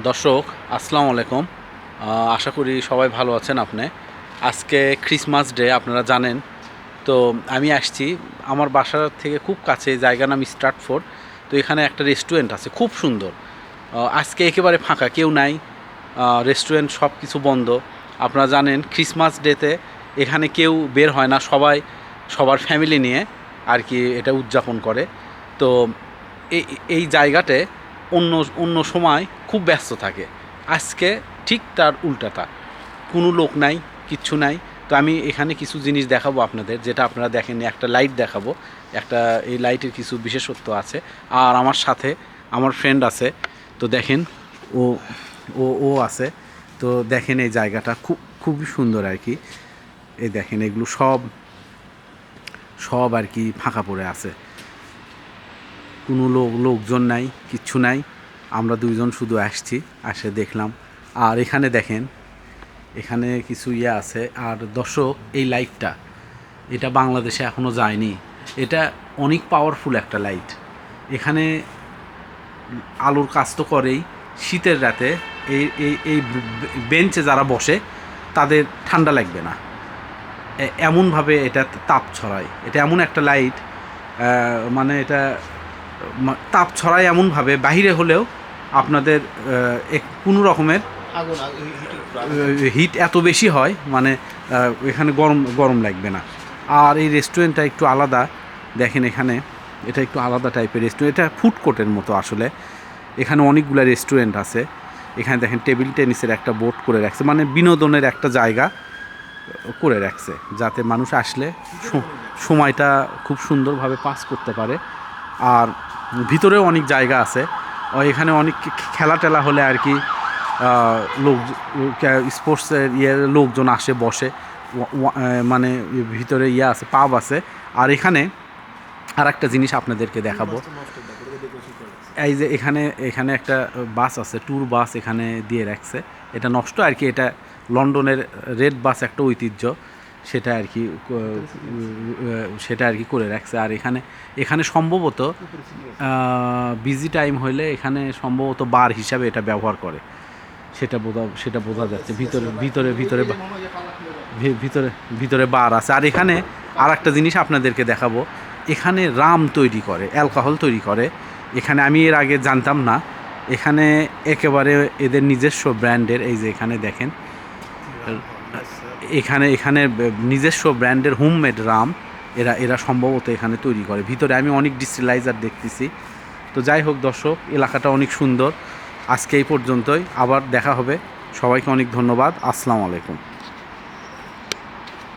দর্শক, আসসালামু আলাইকুম। আশা করি সবাই ভালো আছেন আপনি। আজকে ক্রিসমাস ডে আপনারা জানেন। তো আমি আসছি, আমার বাসার থেকে খুব কাছে জায়গা নাম স্টার্টফোর্ড তো এখানে একটা রেস্টুরেন্ট আছে, খুব সুন্দর। আজকে একেবারে ফাঁকা, কেউ নাই। রেস্টুরেন্ট সব কিছু বন্ধ। আপনারা জানেন ক্রিসমাস ডেতে এখানে কেউ বের হয় না, সবাই সবার ফ্যামিলি নিয়ে আর কি এটা উদযাপন করে। তো এই এই জায়গাতে অন্য অন্য সময় খুব ব্যস্ত থাকে। আজকে ঠিক তার উল্টাটা। কোনো লোক নাই, কিচ্ছু নাই। তো আমি এখানে কিছু জিনিস দেখাবো আপনাদের, যেটা আপনারা দেখেননি একটা লাইট দেখাবো। একটা, এই লাইটের কিছু বিশেষত্ব আছে। আর আমার সাথে আমার ফ্রেন্ড আছে। তো দেখেন, ও ও ও আছে। তো দেখেন এই জায়গাটা খুব, খুবই সুন্দর আর কি। এই দেখেন, এগুলো সব সব আর কি ফাঁকা পড়ে আছে। কোনো লোক, লোকজন নাই, কিচ্ছু নাই। আমরা দুইজন শুধু আসছি, আসে দেখলাম। আর এখানে দেখেন, এখানে কিছু ইয়ে আছে। আর দর্শক, এই লাইটটা, এটা বাংলাদেশে এখনও যায়নি। এটা অনেক পাওয়ারফুল একটা লাইট এখানে আলোর কাজ তো করেই। শীতের রাতে এই এই এই বেঞ্চে যারা বসে, তাদের ঠান্ডা লাগবে না। এমনভাবে এটা তাপ ছড়ায়। এটা এমন একটা লাইট মানে এটা তাপ ছড়ায় এমনভাবে বাহিরে হলেও আপনাদের এক কোনো রকমের হিট এত বেশি হয় মানে এখানে গরম গরম লাগবে না। আর এই রেস্টুরেন্টটা একটু আলাদা। দেখেন এখানে এটা একটু আলাদা টাইপের রেস্টুরেন্ট এটা ফুড কোর্টের মতো আসলে। এখানে অনেকগুলো রেস্টুরেন্ট আছে। এখানে দেখেন টেবিল টেনিসের একটা বোর্ড করে রাখছে। মানে বিনোদনের একটা জায়গা করে রাখছে। যাতে মানুষ আসলে সময়টা খুব সুন্দরভাবে পাস করতে পারে। আর ভিতরেও অনেক জায়গা আছে। এখানে অনেক খেলা টেলা হলে আর কি লোক স্পোর্টসের ইয়ে লোকজন আসে, বসে। মানে ভিতরে ইয়ে আছে, পাব আছে। আর এখানে আর একটা জিনিস আপনাদেরকে দেখাবো। এই যে এখানে এখানে একটা বাস আছে, ট্যুর বাস এখানে দিয়ে রাখছে। এটা নষ্ট আর কি, এটা লন্ডনের রেড বাস একটা ঐতিহ্য। সেটা আর কি সেটা আর কি করে রাখছে। আর এখানে এখানে সম্ভবত বিজি টাইম হইলে এখানে সম্ভবত বার হিসাবে এটা ব্যবহার করে। সেটা বোঝা সেটা বোঝা যাচ্ছে। ভিতরে ভিতরে ভিতরে ভিতরে ভিতরে বার আছে। আর এখানে আর একটা জিনিস আপনাদেরকে দেখাবো। এখানে রাম তৈরি করে অ্যালকোহল তৈরি করে। এখানে আমি এর আগে জানতাম না। এখানে একেবারে এদের নিজস্ব ব্র্যান্ডের, এই যে এখানে দেখেন। এখানে এখানে নিজস্ব ব্র্যান্ডের হোমমেড রাম এরা এরা সম্ভবত এখানে তৈরি করে। ভিতরে আমি অনেক ডিস্টিলাইজার দেখতেছি। তো যাই হোক দর্শক, এলাকাটা অনেক সুন্দর। আজকে এই পর্যন্তই। আবার দেখা হবে। সবাইকে অনেক ধন্যবাদ। আসসালামু আলাইকুম।